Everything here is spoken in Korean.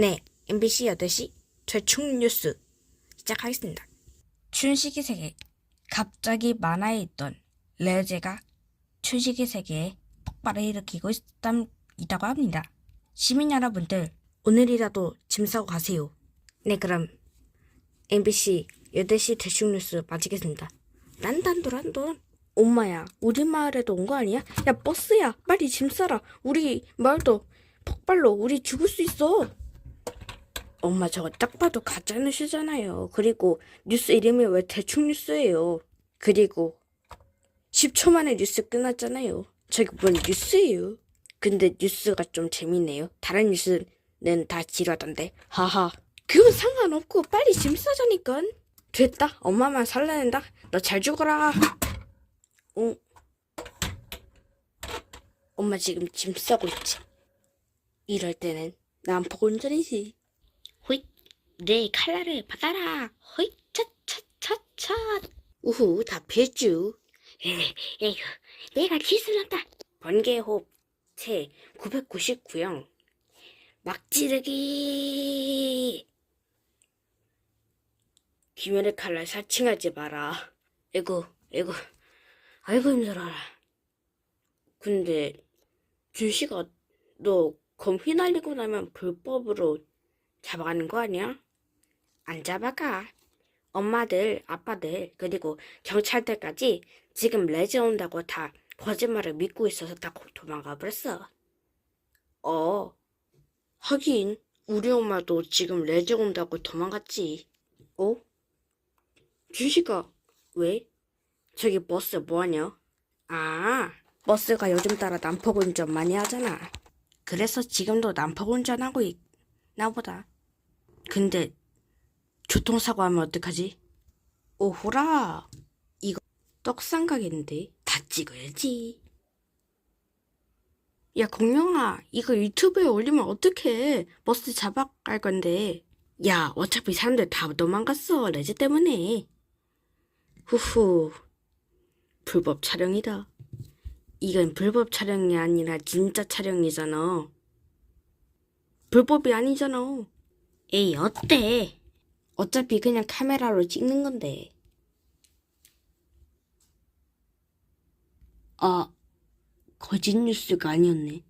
네, MBC 8시 최충 뉴스 시작하겠습니다. 춘식이 세계 갑자기 만화에 있던 레제가 춘식이 세계에 폭발을 일으키고 있담, 있다고 합니다. 시민 여러분들 오늘이라도 짐 싸고 가세요. 네 그럼 MBC 8시 대충 뉴스 마치겠습니다. 란단도 란돈 엄마야 우리 마을에도 온 거 아니야? 야 버스야 빨리 짐 싸라 우리 마을도 폭발로 우리 죽을 수 있어 엄마 저거 딱 봐도 가짜 뉴스잖아요. 그리고 뉴스 이름이 왜 대충 뉴스예요? 그리고 10초 만에 뉴스 끝났잖아요. 저게 뭔 뉴스예요? 근데 뉴스가 좀 재밌네요. 다른 뉴스는 다 지루하던데. 하하. 그건 상관없고 빨리 짐 싸자니까. 됐다. 엄마만 살려낸다. 너 잘 죽어라. 어? 엄마 지금 짐 싸고 있지. 이럴 때는 난폭 운전이지. 내 칼날을 받아라. 호잇, 차차차차. 우후, 다 피했쥬. 에휴, 내가 기술한다. 번개호흡 체 999형. 막지르기. 귀멸의 칼날 사칭하지 마라. 에구, 에구. 아이고 힘들어라. 근데 준씨가 너 검 휘날리고 나면 불법으로 잡아가는 거 아니야? 안 잡아가. 엄마들, 아빠들, 그리고 경찰들까지 지금 레즈 온다고 다 거짓말을 믿고 있어서 다 도망가 버렸어. 어, 하긴 우리 엄마도 지금 레즈 온다고 도망갔지. 어? 준씨가 왜? 저기 버스 뭐하냐? 아, 버스가 요즘 따라 난폭 운전 많이 하잖아. 그래서 지금도 난폭 운전하고 있나 보다. 근데 교통사고 하면 어떡하지? 오호라, 이거 떡상각인데 다 찍어야지. 야, 공룡아, 이거 유튜브에 올리면 어떡해? 버스 잡아갈 건데. 야, 어차피 사람들 다 도망갔어, 레즈 때문에. 후후. 불법 촬영이다. 이건 불법 촬영이 아니라 진짜 촬영이잖아. 불법이 아니잖아. 에이, 어때? 어차피 그냥 카메라로 찍는 건데. 아, 거짓 뉴스가 아니었네.